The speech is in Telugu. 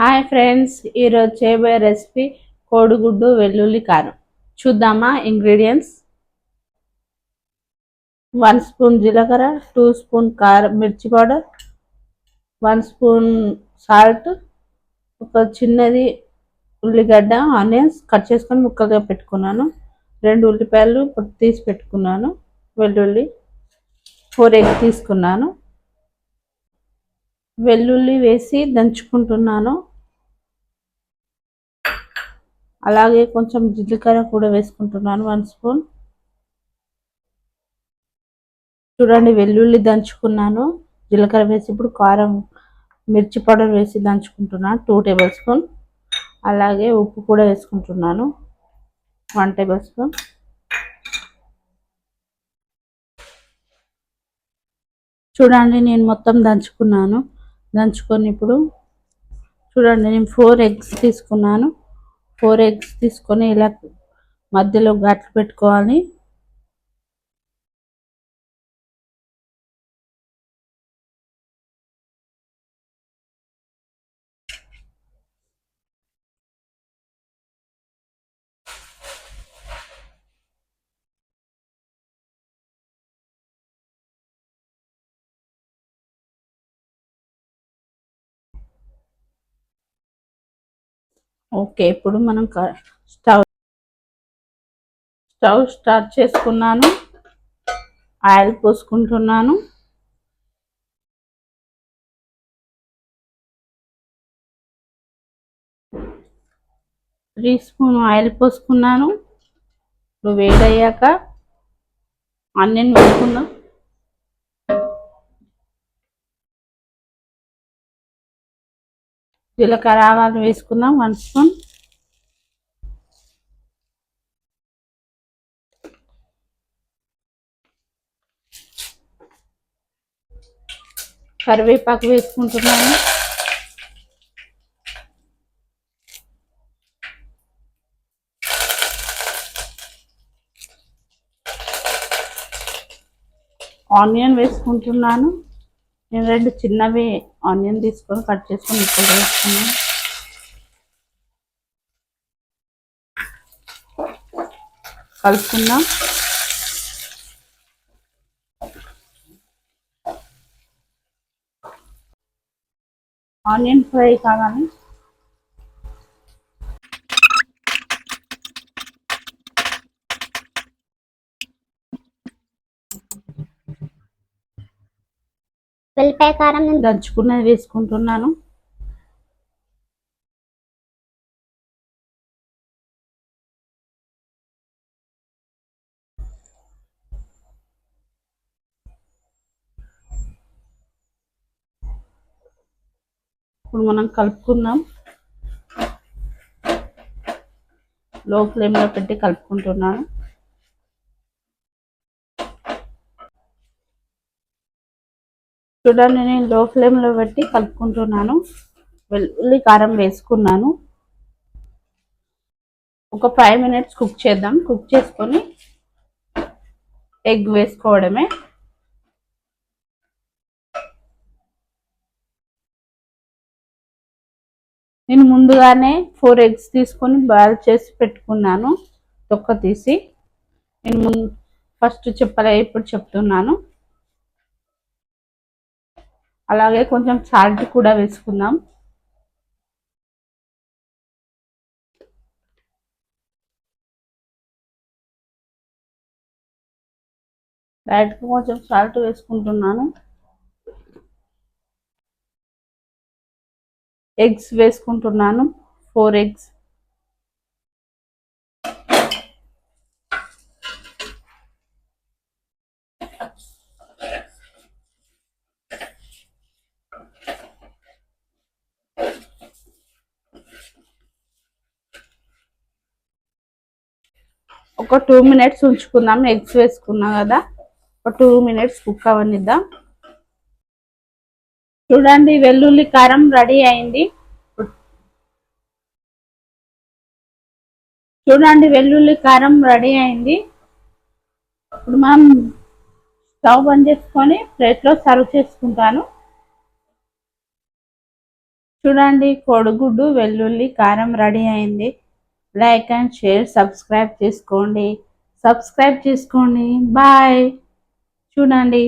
హాయ్ ఫ్రెండ్స్ ఈరోజు చేయబోయే రెసిపీ కోడిగుడ్డు వెల్లుల్లి కారం. చూద్దామా ఇంగ్రీడియంట్స్ వన్ స్పూన్ జీలకర్ర టూ స్పూన్ కారం మిర్చి పౌడర్ వన్ స్పూన్ సాల్ట్ ఒక చిన్నది ఉల్లిగడ్డ ఆనియన్స్ కట్ చేసుకొని ముక్కలుగా పెట్టుకున్నాను. రెండు ఉల్లిపాయలు తీసి పెట్టుకున్నాను వెల్లుల్లి ఫోర్ ఎగ్ తీసుకున్నాను. వెల్లుల్లి వేసి దంచుకుంటున్నాను. అలాగే కొంచెం జీలకర్ర కూడా వేసుకుంటున్నాను వన్ స్పూన్. చూడండి వెల్లుల్లి దంచుకున్నాను. జీలకర్ర వేసి ఇప్పుడు కారం మిర్చి పౌడర్ వేసి దంచుకుంటున్నాను టూ టేబుల్ స్పూన్. అలాగే ఉప్పు కూడా వేసుకుంటున్నాను వన్ టేబుల్ స్పూన్. చూడండి నేను మొత్తం దంచుకున్నాను. దంచుకొని ఇప్పుడు చూడండి నేను ఫోర్ ఎగ్స్ తీసుకున్నాను. ఫోర్ ఎగ్స్ తీసుకొని ఇలా మధ్యలో గట్లు పెట్టుకోవాలి. ఓకే ఇప్పుడు మనం స్టవ్ స్టవ్ స్టార్ట్ చేసుకున్నాను. ఆయిల్ పోసుకుంటున్నాను. త్రీ స్పూన్ ఆయిల్ పోసుకున్నాను. ఇప్పుడు వేడయ్యాక ఆనియన్ వేసుకున్నాను జీలకర్ర ఆవాలు వేసుకుందాం వన్ స్పూన్. కరివేపాకు వేసుకుంటున్నాను. ఆనియన్ వేసుకుంటున్నాను. నేను రెండు చిన్నవి ఆనియన్ తీసుకొని కట్ చేసుకొని ఇక్కడ వేసుకున్నాను. కలుపుకుందాం. ఆనియన్ ఫ్రై కాగానే వెల్లిపాయ కారం నేను. దంచుకున్నది వేసుకుంటున్నాను. ఇప్పుడు మనం కలుపుకుందాం. లో ఫ్లేమ్లో పెట్టి కలుపుకుంటున్నాను. చూడండి నేను లో ఫ్లేమ్లో పెట్టి కలుపుకుంటున్నాను. వెల్లుల్లి కారం వేసుకున్నాను. ఒక ఫైవ్ మినిట్స్ కుక్ చేద్దాం. కుక్ చేసుకొని ఎగ్ వేసుకోవడమే. నేను ముందుగానే ఫోర్ ఎగ్స్ తీసుకొని బాయిల్ చేసి పెట్టుకున్నాను. తొక్క తీసి. నేను ఫస్ట్ చెప్పలే ఇప్పుడు చెప్తున్నాను. అలాగే కొంచెం సాల్ట్ కూడా వేసుకుందాం. లైట్గా కొంచెం సాల్ట్ వేసుకుంటున్నాను. ఎగ్స్ వేసుకుంటున్నాను ఫోర్ ఎగ్స్. ఒక టూ మినిట్స్ ఉంచుకుందాం ఎగ్స్ వేసుకున్నాం కదా. ఒక టూ మినిట్స్ కుక్ అవనిద్దాం. చూడండి వెల్లుల్లి కారం రెడీ అయింది. చూడండి వెల్లుల్లి కారం రెడీ అయింది. ఇప్పుడు మనం స్టవ్ బంద్ చేసుకొని ప్లేట్లో సర్వ్ చేసుకుంటాను. చూడండి కోడిగుడ్డు వెల్లుల్లి కారం రెడీ అయింది. లైక్ అండ్ షేర్ సబ్స్క్రైబ్ చేసుకోండి. సబ్స్క్రైబ్ చేసుకోండి. బాయ్. చూడండి.